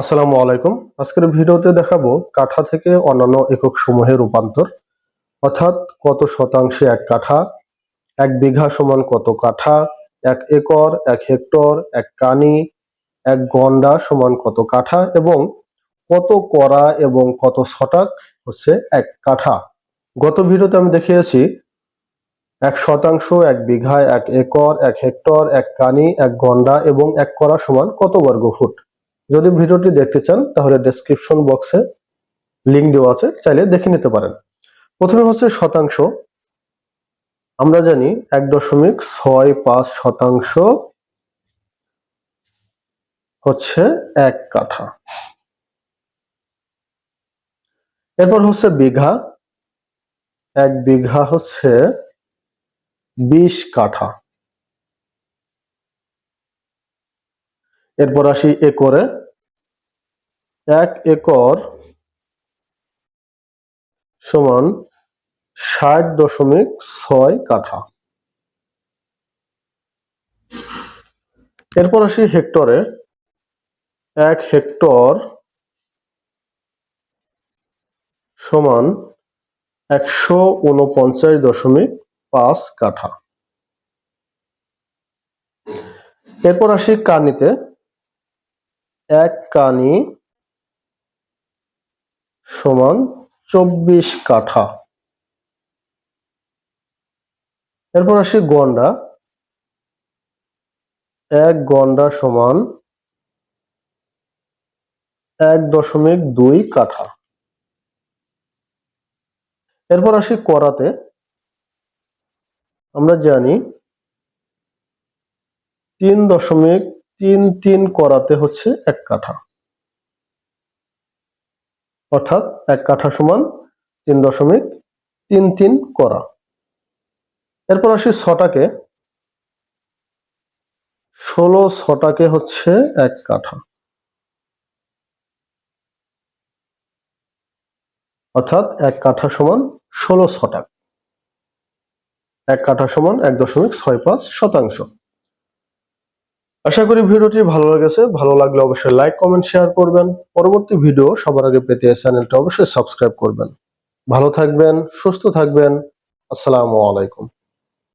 আসসালামু আলাইকুম। আজকের ভিডিওতে দেখাবো কাঠা থেকে অন্যান্য একক সমূহে রূপান্তর, অর্থাৎ কত শতাংশে এক কাঠা, এক বিঘা সমান কত কাঠা, এক একর, এক হেক্টর, এক কানি, এক গন্ডা সমান কত কাঠা এবং কত করা এবং কত শতাক হচ্ছে এক কাঠা। গত ভিডিওতে আমি দেখিয়েছি এক শতাংশ, এক বিঘা, এক একর, এক হেক্টর, এক কানি, এক গন্ডা এবং এক করা সমান কত বর্গ ফুট যদি ভিডিওটি দেখতে চান, তাহলে ডেসক্রিপশন বক্সে লিংক দেওয়া আছে, চাইলে দেখে নিতে পারেন। প্রথমে হচ্ছে শতাংশ। আমরা জানি এক দশমিক ছয় পাঁচ শতাংশ হচ্ছে এক কাঠা। এরপর হচ্ছে বিঘা। এক বিঘা হচ্ছে বিশ কাঠা। এরপর আসি একরে। এক একর সমান ষাট দশমিক ছয় কাঠা। এরপর আসি হেক্টরে। এক হেক্টর সমান একশো উনপঞ্চাশ দশমিক পাঁচ কাঠা। এরপর আসি কানিতে এক কানি সমান চব্বিশ কাঠা। এরপর আসি গন্ডা। এক গন্ডা সমান এক দশমিক দুই কাঠা। এরপর আসি করাতে। আমরা জানি তিন দশমিক তিন তিন করাতে হচ্ছে এক কাঠা। অর্থাৎ এক কাঠা সমান তিন দশমিক তিন তিন করা। এরপর আসি ছটাকে। ষোলো ছটাকে হচ্ছে এক কাঠা। অর্থাৎ এক কাঠা সমান ষোলো ছটাক। এক কাঠা সমান এক দশমিক ছয় পাঁচ শতাংশ। আশা করি ভিডিওটি ভালো লেগেছে। ভালো লাগলে অবশ্যই লাইক কমেন্ট শেয়ার করবেন। পরবর্তী ভিডিও সবার আগে পেতে চ্যানেলটা অবশ্যই সাবস্ক্রাইব করবেন। ভালো থাকবেন, সুস্থ থাকবেন। আসসালামু আলাইকুম।